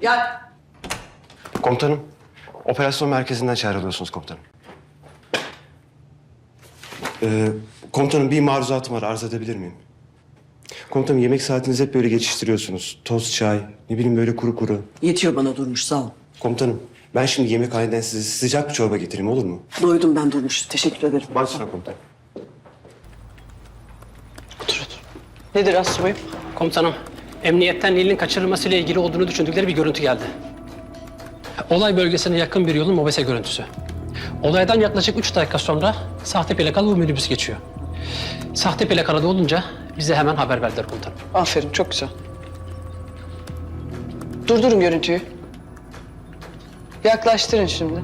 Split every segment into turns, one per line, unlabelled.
Gel.
Komutanım, operasyon merkezinden çağrılıyorsunuz komutanım. Ee, komutanım bir maruzatım var, arz edebilir miyim? Komutanım yemek saatinizi hep böyle geçiştiriyorsunuz. Toz, çay, ne bileyim böyle kuru kuru.
Yetiyor bana Durmuş sağ ol.
Komutanım, ben şimdi yemekhaneden size sıcak bir çorba getireyim olur mu?
Doydum ben Durmuş. Teşekkür ederim.
Başüstüne komutanım.
Nedir Assubayım?
Komutanım, emniyetten Nil'in kaçırılmasıyla ilgili olduğunu düşündükleri bir görüntü geldi. Olay bölgesine yakın bir yolun mobese görüntüsü. Olaydan yaklaşık üç dakika sonra sahte plakalı bu minibüs geçiyor. Sahte plakalı da olunca bize hemen haber verdiler komutanım.
Aferin çok güzel. Durdurun görüntüyü. Yaklaştırın şimdi.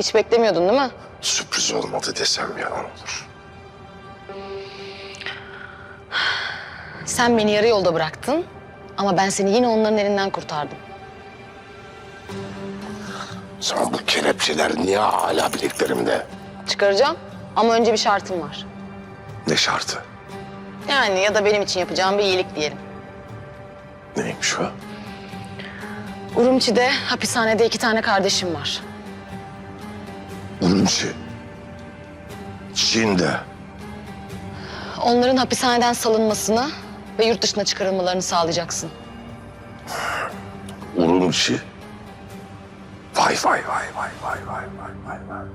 Hiç beklemiyordun değil mi?
sürpriz olmadı desem yalan olur.
Sen beni yarı yolda bıraktın ama ben seni yine onların elinden kurtardım.
Sen bu kelepçeler niye hala bileklerimde?
Çıkaracağım ama önce bir şartım var.
Ne şartı?
Yani ya da benim için yapacağım bir iyilik diyelim.
Neymiş o?
Urumçi'de hapishanede iki tane kardeşim var.
Urumçi. Çin'de.
Onların hapishaneden salınmasını ve yurt dışına çıkarılmalarını sağlayacaksın.
Urumçi. Vay vay vay vay vay vay vay vay vay.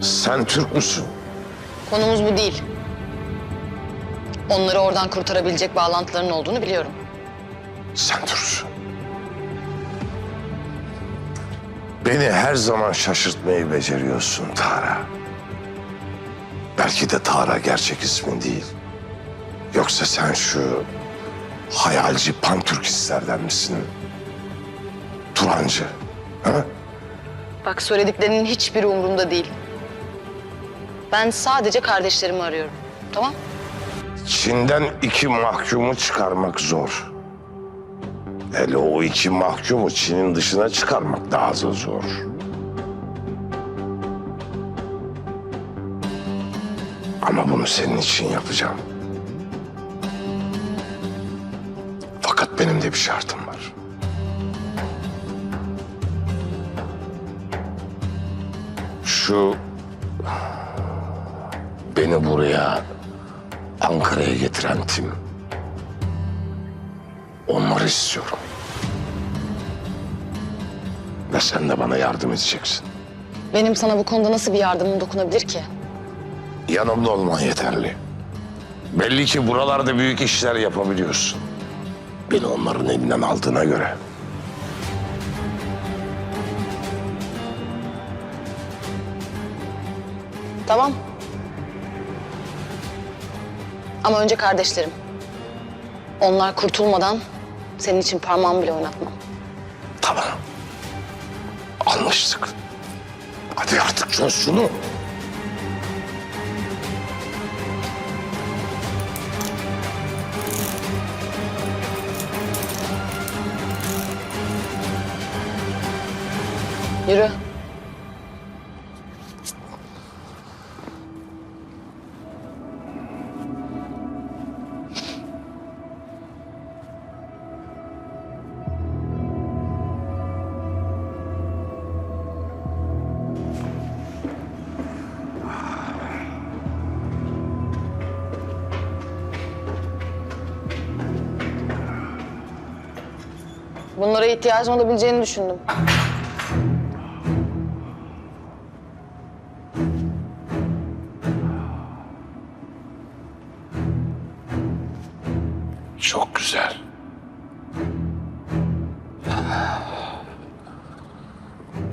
Sen Türk müsün?
Konumuz bu değil. Onları oradan kurtarabilecek bağlantıların olduğunu biliyorum.
Sen Türksün. Beni her zaman şaşırtmayı beceriyorsun Tara. Belki de Tara gerçek ismin değil. Yoksa sen şu hayalci pantürkistlerden misin? Turancı. Ha?
Bak söylediklerinin hiçbiri umurumda değil. Ben sadece kardeşlerimi arıyorum. Tamam?
Çin'den iki mahkumu çıkarmak zor. Hele o iki mahkumu Çin'in dışına çıkarmak daha da zor. Ama bunu senin için yapacağım. Fakat benim de bir şartım var. Şu beni buraya Ankara'ya getiren tim. Onları istiyorum. Ve sen de bana yardım edeceksin.
Benim sana bu konuda nasıl bir yardımım dokunabilir ki?
Yanımda olman yeterli. Belli ki buralarda büyük işler yapabiliyorsun. Beni onların elinden aldığına göre.
Tamam. Ama önce kardeşlerim. Onlar kurtulmadan senin için parmağımı bile oynatmam.
Anlaştık. Hadi artık çöz şunu.
Yürü. Onlara ihtiyacın olabileceğini düşündüm.
Çok güzel.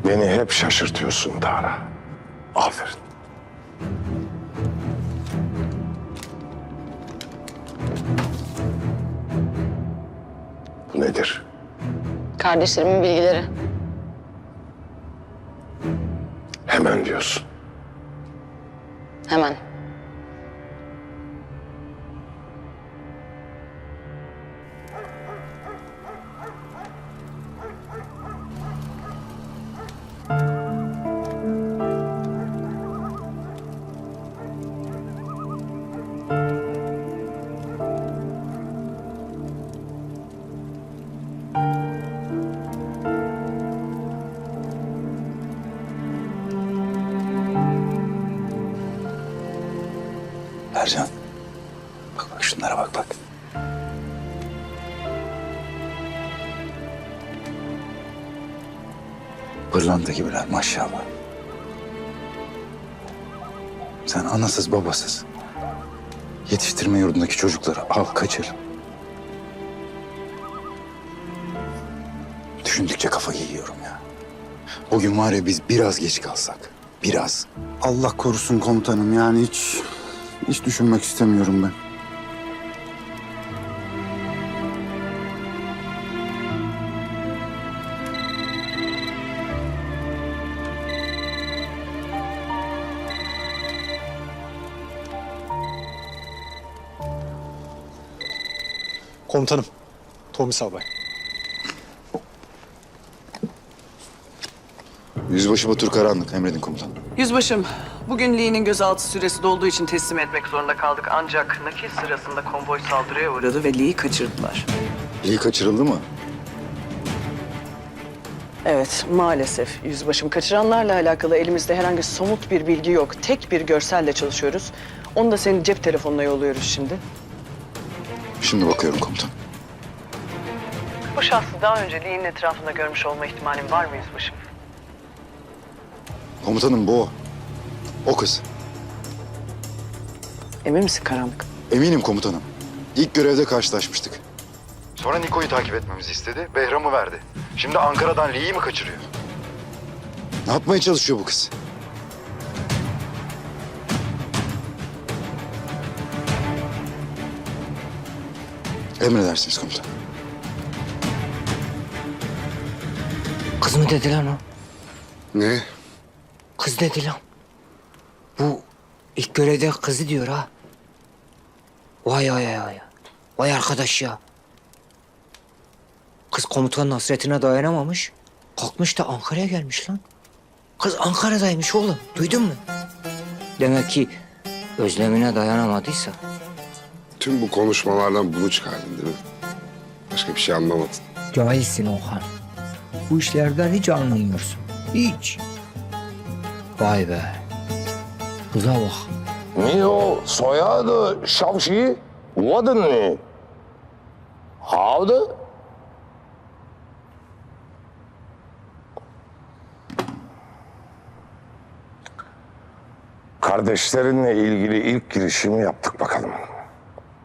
Beni hep şaşırtıyorsun Dara. Aferin. Nedir?
Kardeşlerimin bilgileri.
Şunlara bak bak. Pırlanta gibiler maşallah. Sen anasız babasız. Yetiştirme yurdundaki çocukları al kaçır. Düşündükçe kafayı yiyorum ya. Bugün var ya biz biraz geç kalsak. Biraz.
Allah korusun komutanım yani hiç hiç düşünmek istemiyorum ben.
Komutanım, Tomis Albay.
Yüzbaşı Batur Karanlık emredin komutan.
Yüzbaşım, bugün Lee'nin gözaltı süresi dolduğu için teslim etmek zorunda kaldık. Ancak nakil sırasında konvoy saldırıya uğradı ve Lee'yi kaçırdılar.
İyi kaçırıldı mı?
Evet, maalesef yüzbaşım. Kaçıranlarla alakalı elimizde herhangi somut bir bilgi yok. Tek bir görselle çalışıyoruz. Onu da senin cep telefonuna yolluyoruz şimdi.
Şimdi bakıyorum komutan.
Bu şahsı daha önce Lee'nin etrafında görmüş olma ihtimalim var mı yüzbaşım?
Komutanım bu o. O kız.
Emin misin karanlık?
Eminim komutanım. İlk görevde karşılaşmıştık. Sonra Niko'yu takip etmemizi istedi. Behram'ı verdi. Şimdi Ankara'dan Lee'yi mi kaçırıyor? Ne yapmaya çalışıyor bu kız? Emredersiniz komutan.
Kız mı dedi lan o?
Ne?
Kız dedi lan. Bu ilk görevde kızı diyor ha. Vay vay vay. vay. Vay arkadaş ya. Kız komutanın hasretine dayanamamış. Kalkmış da Ankara'ya gelmiş lan. Kız Ankara'daymış oğlum. Duydun mu? Demek ki özlemine dayanamadıysa.
Tüm bu konuşmalardan bunu çıkardın değil mi? Başka bir şey anlamadın.
Cahilsin Okan. Bu işlerden hiç anlamıyorsun. Hiç. Vay be. Kıza bak.
Ne o soyadı Şavşi? Wadın ne? Havdı? Kardeşlerinle ilgili ilk girişimi yaptık bakalım.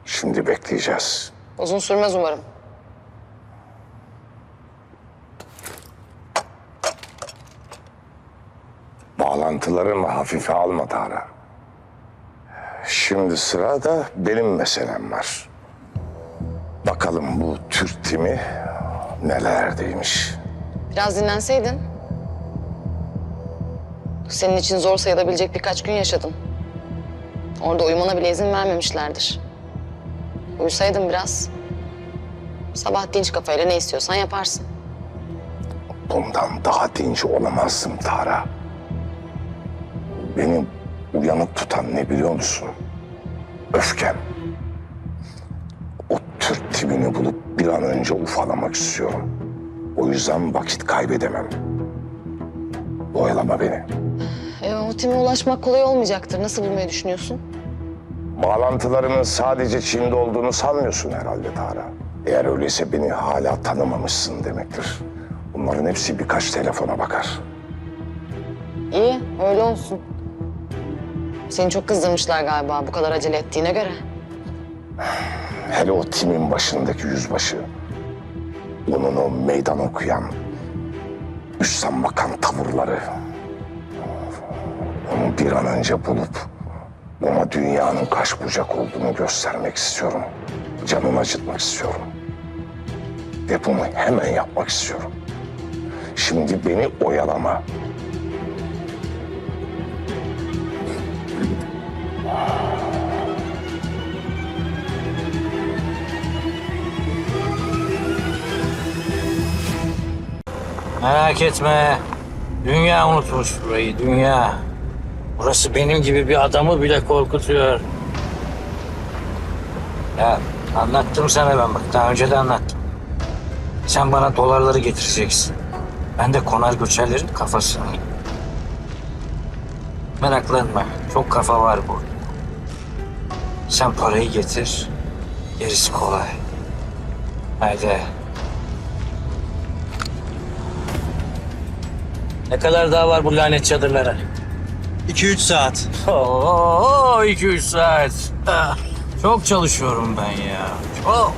Şimdi bekleyeceğiz.
Uzun sürmez umarım.
Bağlantılarımı hafife alma Tara. Şimdi sırada benim meselem var. Bakalım bu Türk timi nelerdeymiş.
Biraz dinlenseydin. Senin için zor sayılabilecek birkaç gün yaşadın. Orada uyumana bile izin vermemişlerdir. Uyusaydın biraz. Sabah dinç kafayla ne istiyorsan yaparsın.
Bundan daha dinç olamazdım Tara. Beni uyanık tutan ne biliyor musun? Öfkem. O Türk timini bulup bir an önce ufalamak istiyorum. O yüzden vakit kaybedemem. Oyalama beni.
E, o time ulaşmak kolay olmayacaktır. Nasıl bulmayı düşünüyorsun?
Bağlantılarının sadece Çin'de olduğunu sanmıyorsun herhalde Tara. Eğer öyleyse beni hala tanımamışsın demektir. Bunların hepsi birkaç telefona bakar.
İyi, öyle olsun. Seni çok kızdırmışlar galiba bu kadar acele ettiğine göre.
Hele o timin başındaki yüzbaşı. Onun o meydan okuyan, üstten bakan tavırları. Onu bir an önce bulup ona dünyanın kaç bucak olduğunu göstermek istiyorum. Canını acıtmak istiyorum. Ve bunu hemen yapmak istiyorum. Şimdi beni oyalama.
Merak etme. Dünya unutmuş burayı, dünya. Burası benim gibi bir adamı bile korkutuyor. Ya anlattım sana ben bak, daha önce de anlattım. Sen bana dolarları getireceksin. Ben de konar göçerlerin kafasını. Meraklanma, çok kafa var bu. Sen parayı getir, gerisi kolay. Haydi. Ne kadar daha var bu lanet çadırlara?
2-3 saat.
Oo, iki üç saat. Ah, Çok çalışıyorum ben ya. Çok.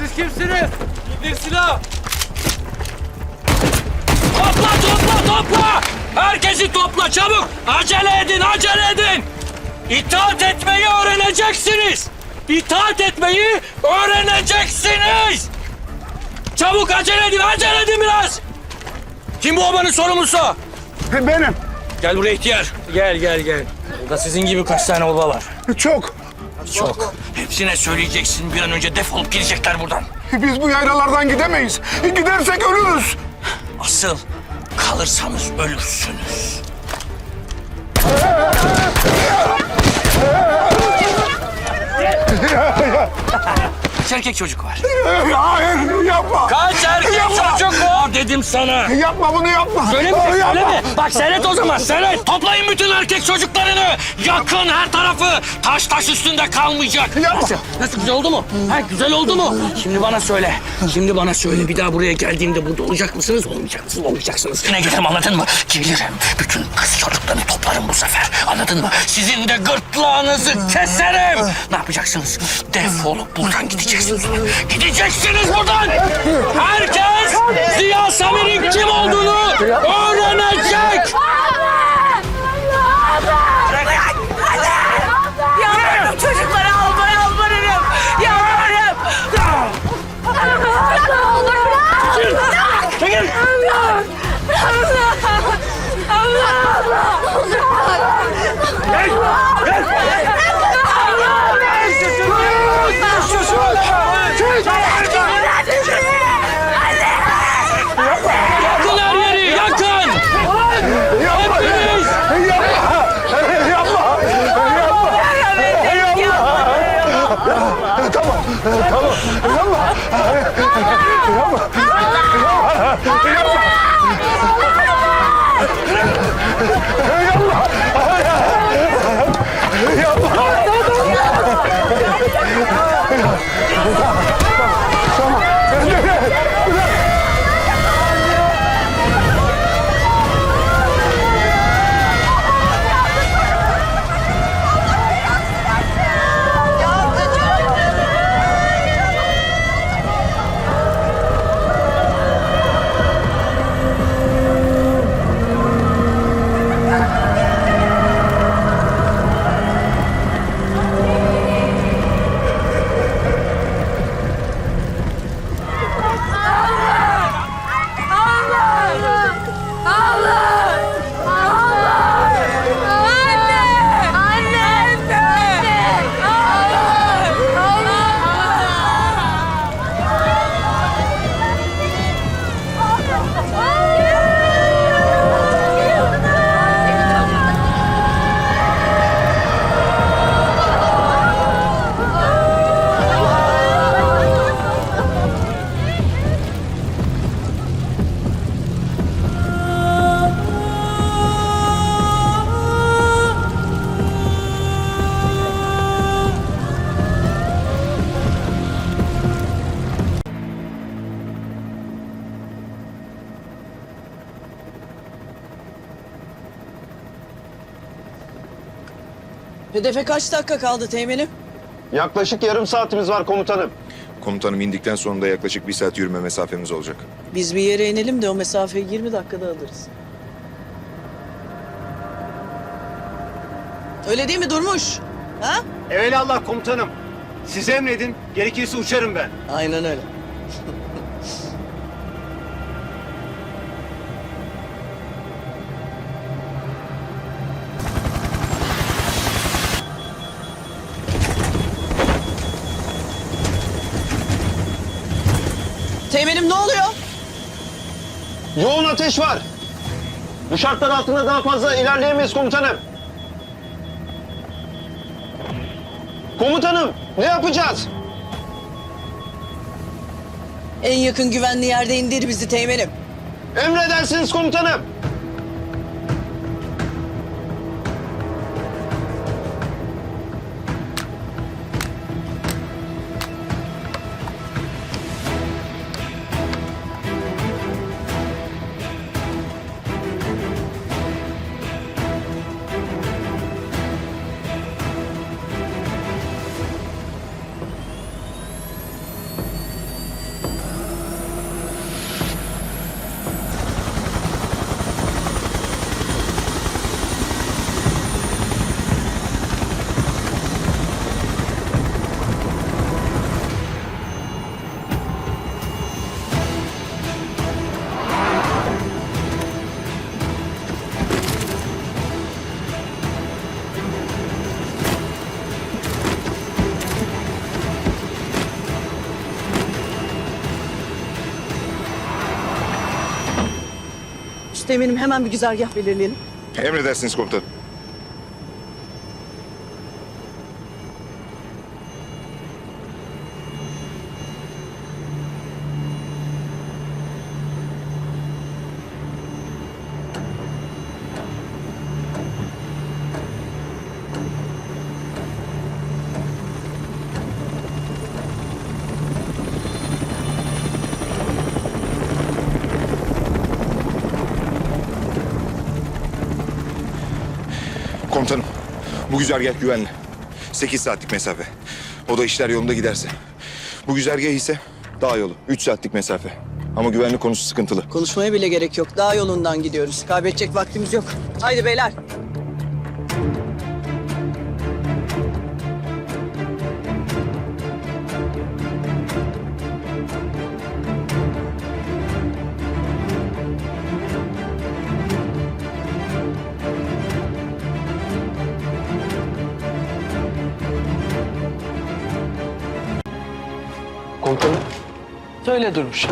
Siz kimsiniz? İndir silah! Topla topla topla! Herkesi topla çabuk! Acele edin acele edin! İtaat etmeyi öğreneceksiniz! İtaat etmeyi öğreneceksiniz! Çabuk acele edin acele edin biraz! Kim bu obanın sorumlusu?
Benim.
Gel buraya ihtiyar. Gel gel gel. Burada sizin gibi kaç tane oba var?
Çok.
Çok. Hepsine söyleyeceksin bir an önce defolup gidecekler buradan.
Biz bu yaylalardan gidemeyiz. Gidersek ölürüz.
Asıl kalırsanız ölürsünüz. Kaç erkek çocuk var?
Hayır yapma.
Kaç erkek
Yapma.
çocuk var dedim sana.
Yapma bunu yapma.
Öyle mi?
Yapma.
Bak seyret o zaman seyret. Toplayın bütün erkek çocuklarını. Yakın her tarafı. Taş taş üstünde kalmayacak. Nasıl? Nasıl güzel oldu mu? Ha güzel oldu mu? Şimdi bana söyle. Şimdi bana söyle. Bir daha buraya geldiğimde burada olacak mısınız? Olmayacak mısınız? Olmayacaksınız. Yine gelirim anladın mı? Gelirim. Bütün kız çocuklarını toplarım bu sefer. Anladın mı? Sizin de gırtlağınızı keserim. Ne yapacaksınız? Defolup buradan gideceksiniz. Gideceksiniz buradan. Herkes Ziya Samir'in kim olduğunu öğrenecek.
Yalvarırım çocukları alma yalvarırım. Yalvarırım. Ne olur bırak.
Çekil.
Allah. Allah.
Yakın
kaç dakika kaldı teğmenim?
Yaklaşık yarım saatimiz var komutanım.
Komutanım indikten sonra da yaklaşık bir saat yürüme mesafemiz olacak.
Biz bir yere inelim de o mesafeyi 20 dakikada alırız. Öyle değil mi Durmuş? Ha?
Evelallah komutanım. Siz emredin. Gerekirse uçarım ben.
Aynen öyle.
Var. Bu şartlar altında daha fazla ilerleyemeyiz komutanım. Komutanım ne yapacağız?
En yakın güvenli yerde indir bizi teğmenim.
Emredersiniz komutanım.
Şu teğmenim hemen bir güzergah belirleyelim.
Emredersiniz. Komutanım, bu güzergah güvenli. 8 saatlik mesafe. O da işler yolunda giderse. Bu güzergah ise dağ yolu. 3 saatlik mesafe. Ama güvenlik konusu sıkıntılı.
Konuşmaya bile gerek yok. Dağ yolundan gidiyoruz. Kaybedecek vaktimiz yok. Haydi beyler. Söyle Durmuş.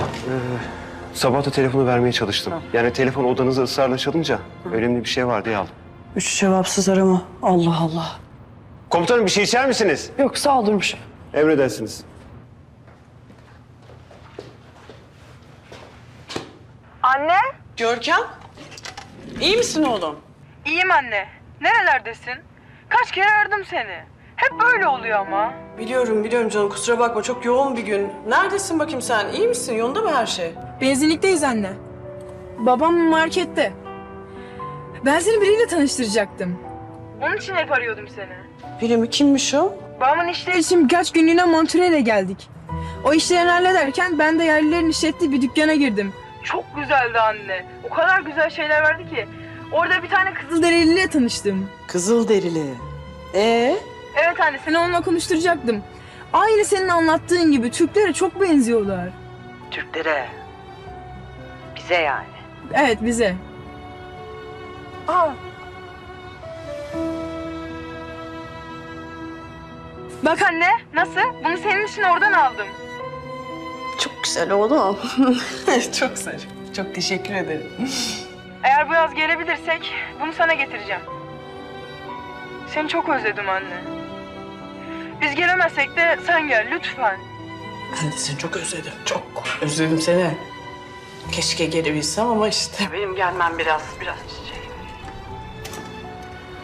sabah da telefonu vermeye çalıştım. Yani telefon odanıza ısrarla çalınca önemli bir şey var diye aldım.
Üç cevapsız arama. Allah Allah.
Komutanım bir şey içer misiniz?
Yok sağ ol Durmuş.
Emredersiniz.
Anne?
Görkem. iyi misin oğlum?
İyiyim anne. Nerelerdesin? Kaç kere aradım seni. Hep böyle oluyor ama.
Biliyorum biliyorum canım kusura bakma çok yoğun bir gün. Neredesin bakayım sen? İyi misin? Yolunda mı her şey?
Benzinlikteyiz anne. Babam markette. Ben seni biriyle tanıştıracaktım.
Onun için hep arıyordum seni.
Biri mi? Kimmiş o?
Babamın işleri
için birkaç günlüğüne Montreal'e geldik. O işlerini hallederken ben de yerlilerin işlettiği bir dükkana girdim.
çok güzeldi anne. O kadar güzel şeyler vardı ki. Orada bir tane kız...
Kızılderili'yle tanıştım.
Kızıl derili. Ee?
Evet anne
Seni onunla konuşturacaktım. Aynı senin anlattığın gibi Türklere çok benziyorlar.
Türklere. Bize yani.
Evet bize.
Aa, Bak anne, nasıl? Bunu senin için oradan aldım.
Çok güzel oğlum. çok güzel. Çok teşekkür ederim.
Eğer bu yaz gelebilirsek bunu sana getireceğim. Seni çok özledim anne. Biz gelemezsek de sen gel lütfen.
Ben de seni çok özledim. Çok özledim seni. Keşke gelebilsem ama işte. Benim gelmem biraz, biraz şey.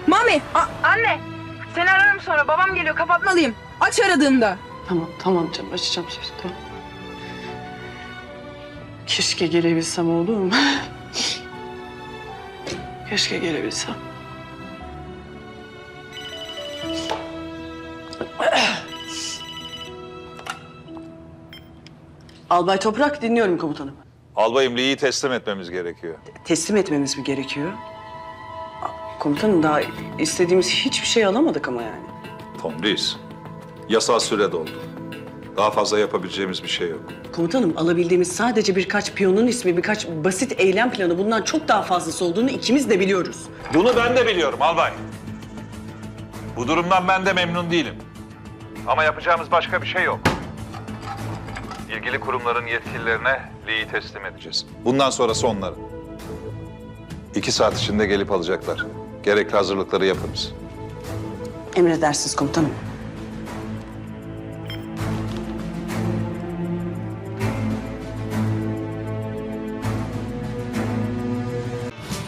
Mami, a-
Anne, seni ararım sonra. Babam geliyor, kapatma.
atmalıyım. Aç aradığında.
Tamam, tamam canım. Açacağım şimdi, tamam. Keşke gelebilsem oğlum. Keşke gelebilsem. Albay Toprak dinliyorum komutanım.
Albayım Lee'yi teslim etmemiz gerekiyor.
Teslim etmemiz mi gerekiyor? Komutanım daha istediğimiz hiçbir şey alamadık ama yani.
Tom Rees, yasal süre doldu. Daha fazla yapabileceğimiz bir şey yok.
Komutanım alabildiğimiz sadece birkaç piyonun ismi, birkaç basit eylem planı bundan çok daha fazlası olduğunu ikimiz de biliyoruz.
Bunu ben de biliyorum albay. Bu durumdan ben de memnun değilim. Ama yapacağımız başka bir şey yok. İlgili kurumların yetkililerine Lee'yi teslim edeceğiz. Bundan sonrası onların. İki saat içinde gelip alacaklar. Gerekli hazırlıkları yapınız.
Emredersiniz komutanım.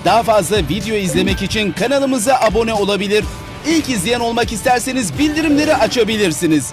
Daha fazla video izlemek için kanalımıza abone olabilir. İlk izleyen olmak isterseniz bildirimleri açabilirsiniz.